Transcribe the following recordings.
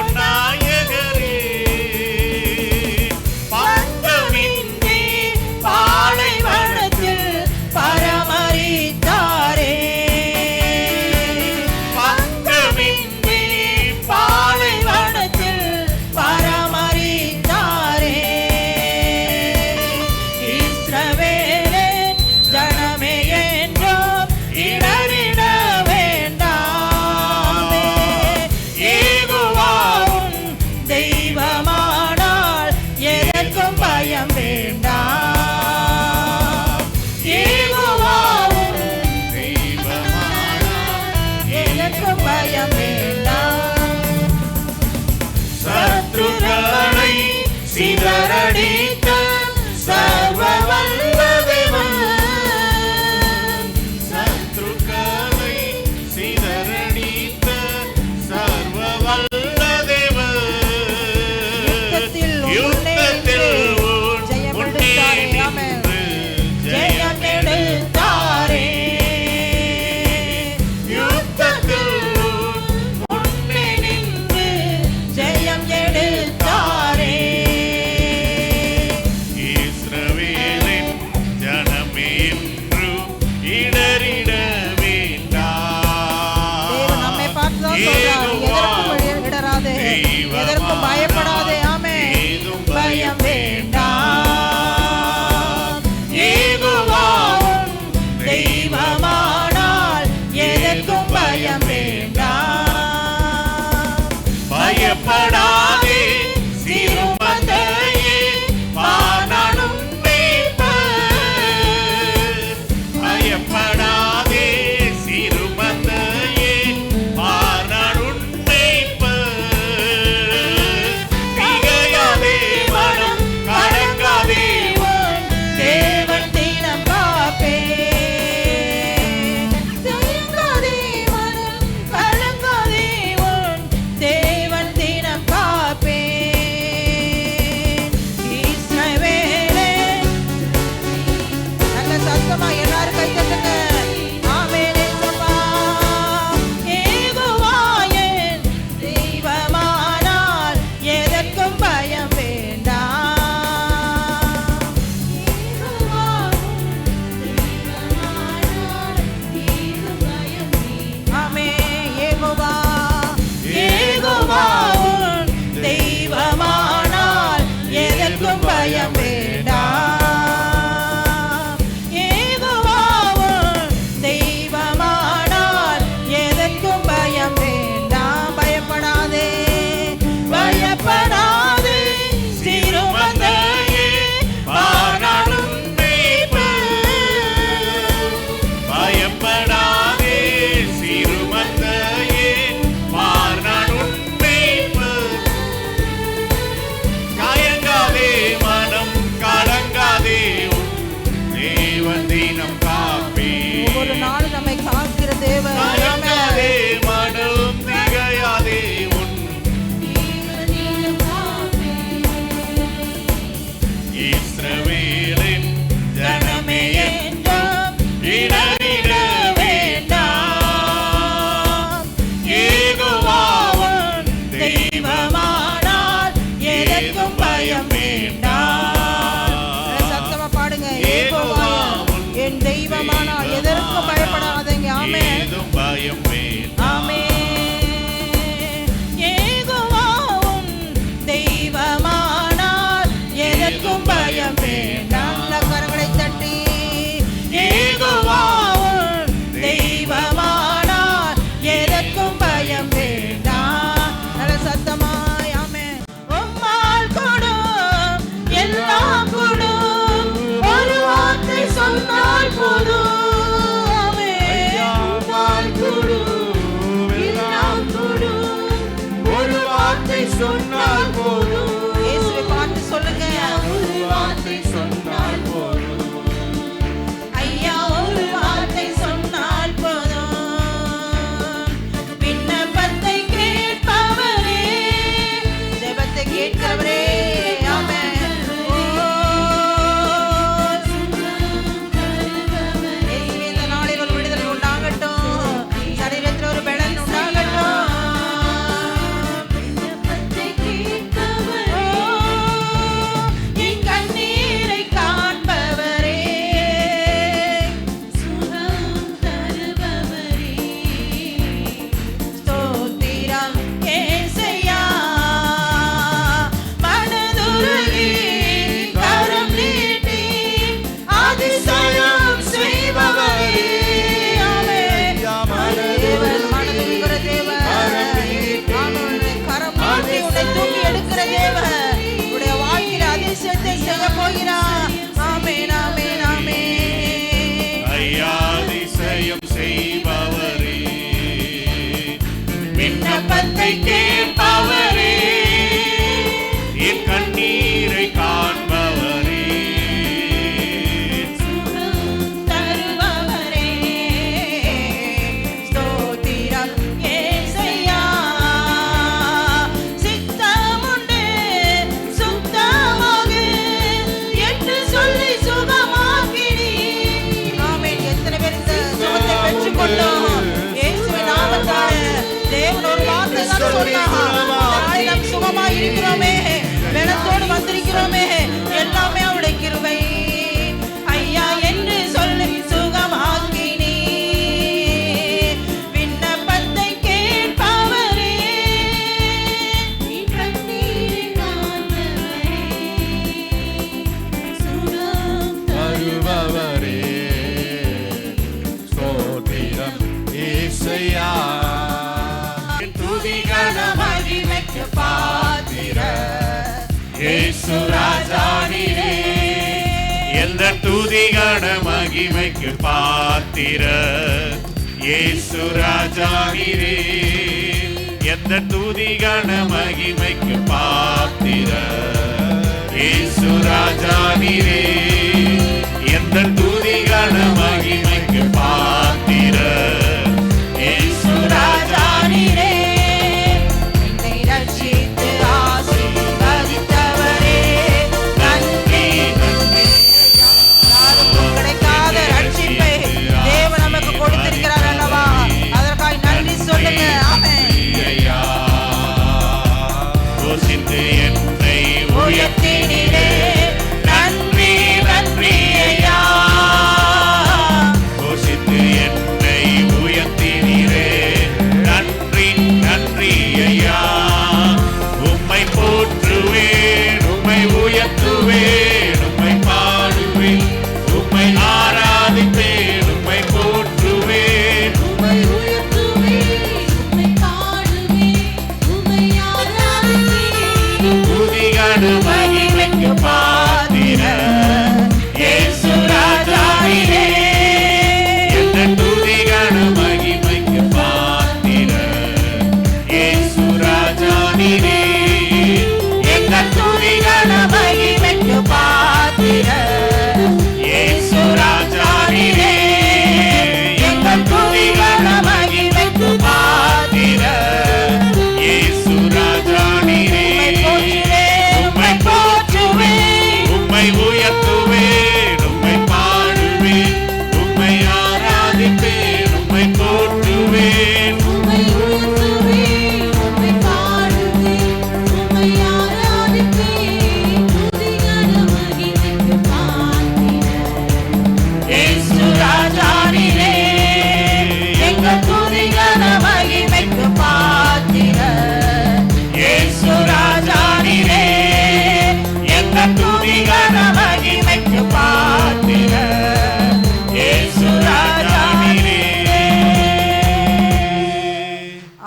சீயோன் Pai, amém. எந்த துதிகன மகிமைக்கு பாத்திர. ஏசு ராஜானிரே எந்த துதிகன மகிமைக்கு பாத்திர. ஏசு ராஜானிரே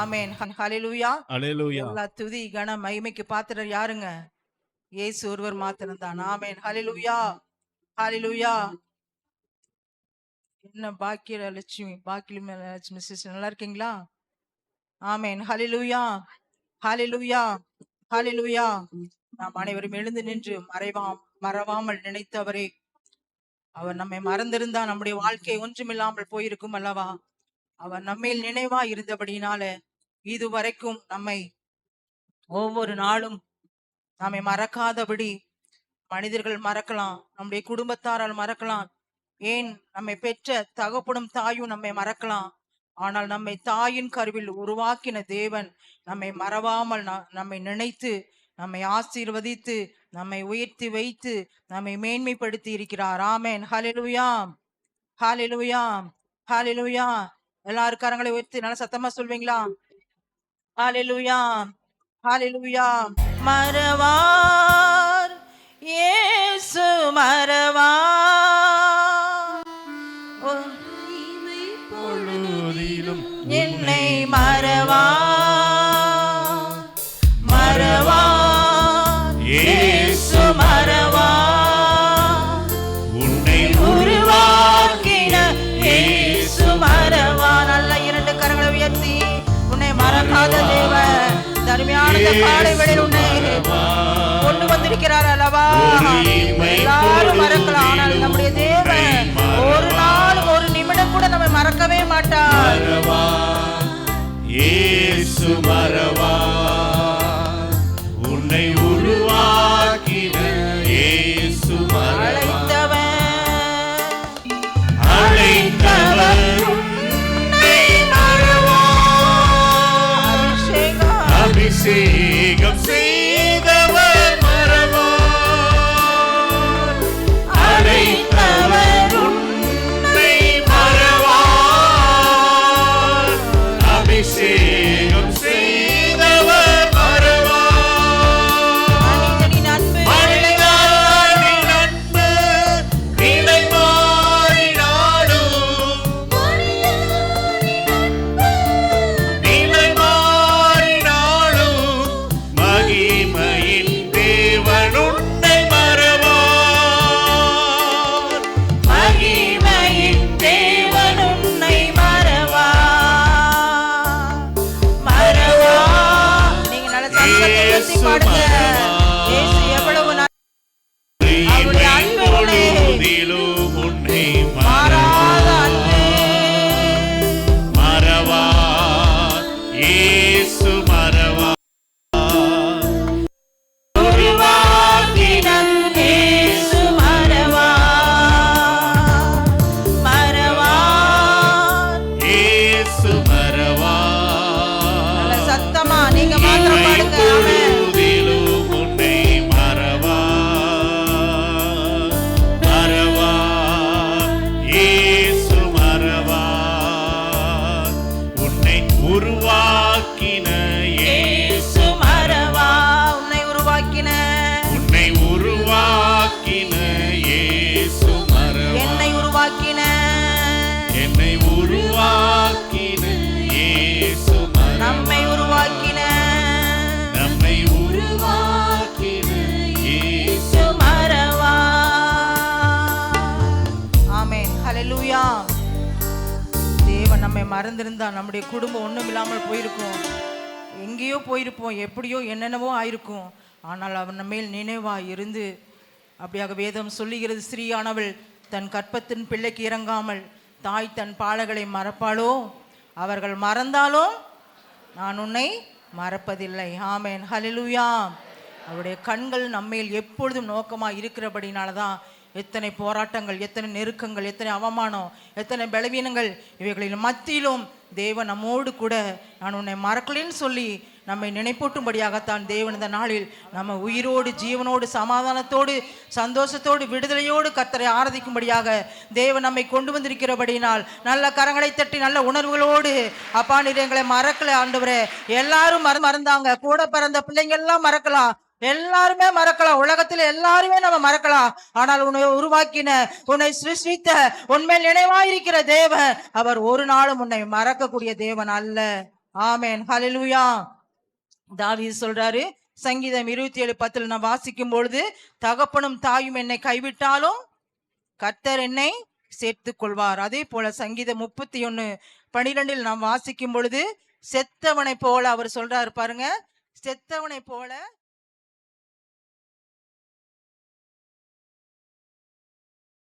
ஆமென். ஹalleluya. அலேலூயா எல்லா துதி கன மகிமைக்கு பாத்திரர் யாருங்க? இயேசு ஒருவர் மாத்திரம் தான் ஆமென். ஹalleluya. ஹalleluya. என்ன பாக்கிய லட்சுமி பாக்கிய லட்சுமி சிஸ்டர் நல்லா இருக்கீங்களா? ஆமென். ஹalleluya. ஹalleluya. ஹalleluya. நாம் அனைவரும் எழுந்து நின்று மறைவாம் மறவாமல் நினைத்தவரே. அவர் நம்மை மறந்திருந்தா நம்முடைய வாழ்க்கை ஒன்றுமில்லாமல் போயிருக்கும் அல்லவா? அவர் நம்மேல் நினைவா இருந்தபடினால இதுவரைக்கும் நம்மை ஒவ்வொரு நாளும் நம்மை மறக்காதபடி மனிதர்கள் மறக்கலாம் நம்முடைய குடும்பத்தாரால் மறக்கலாம். ஏன்? நம்மை பெற்ற தகப்படும் தாயும் நம்மை மறக்கலாம். ஆனால் நம்மை தாயின் கருவில் உருவாக்கின தேவன் நம்மை மறவாமல் ந- நம்மை நினைத்து நம்மை ஆசீர்வதித்து நம்மை உயர்த்தி வைத்து நம்மை மேன்மைப்படுத்தி இருக்கிறார். ஆமேன். ஹாலிலுயாம் ஹாலிலுயாம் ஹாலிலுயா எல்லாரும் கரங்களை உயர்த்தி நல்லா சத்தமா சொல்வீங்களா? ஹாலெலுயா ஹாலெலுயா மறவா இந்த காலை வேளையில் உன்னை கொண்டு வந்திருக்கிறார் அல்லவா? பாடுங்க மறந்திருந்தா நம்முடைய குடும்பம் ஒன்றும் இல்லாமல் போயிருக்கும். எங்கேயோ போயிருப்போம் எப்படியோ என்னென்னவோ ஆயிருக்கும். ஆனால் அவன் நம்ம மேல் நினைவாக இருந்து அப்படியாக வேதம் சொல்லுகிறது ஸ்ரீயானவள் தன் கற்பத்தின் பிள்ளைக்கு இறங்காமல் தாய் தன் பாலகளை மறப்பாளோ? அவர்கள் மறந்தாலும் நான் உன்னை மறப்பதில்லை. ஆமேன். ஹலிலுயா அவருடைய கண்கள் நம்மேல் எப்பொழுதும் நோக்கமாக இருக்கிறபடினால தான் எத்தனை போராட்டங்கள் எத்தனை நெருக்கங்கள் எத்தனை அவமானம் எத்தனை பலவீனங்கள் இவைகளின் மத்தியிலும் தேவன் நம்மோடு கூட நான் உன்னை மறக்கலைன்னு சொல்லி நம்மை நினைப்பூட்டும்படியாகத்தான் தேவன் இந்த நாளில் நம்ம உயிரோடு ஜீவனோடு சமாதானத்தோடு சந்தோஷத்தோடு விடுதலையோடு கத்தரை ஆராதிக்கும்படியாக தேவன் நம்மை கொண்டு வந்திருக்கிறபடினால் நல்ல கரங்களை தட்டி நல்ல உணர்வுகளோடு அப்பா நீர் எங்களை மறக்கல ஆண்டவரே. எல்லாரும் மறந்தாங்க. கூட பிறந்த பிள்ளைங்க எல்லாம் மறக்கலாம். எல்லாருமே மறக்கலாம். உலகத்துல எல்லாருமே நம்ம மறக்கலாம். ஆனால் உன்னை உருவாக்கின உன்னை சிருஷ்டித்த உண்மையில் நினைவாயிருக்கிற தேவன் அவர் ஒரு நாளும் உன்னை மறக்கக்கூடிய தேவன் அல்ல. ஆமேன். ஹலிலுயா தாவி சொல்றாரு சங்கீதம் இருபத்தி ஏழு பத்துல நான் வாசிக்கும் பொழுது தகப்பனும் தாயும் என்னை கைவிட்டாலும் கர்த்தர் என்னை சேர்த்து கொள்வார் அதே போல சங்கீதம் முப்பத்தி ஒன்னு பனிரெண்டில் நாம் வாசிக்கும் பொழுது செத்தவனை போல அவர் சொல்றாரு பாருங்க செத்தவனை போல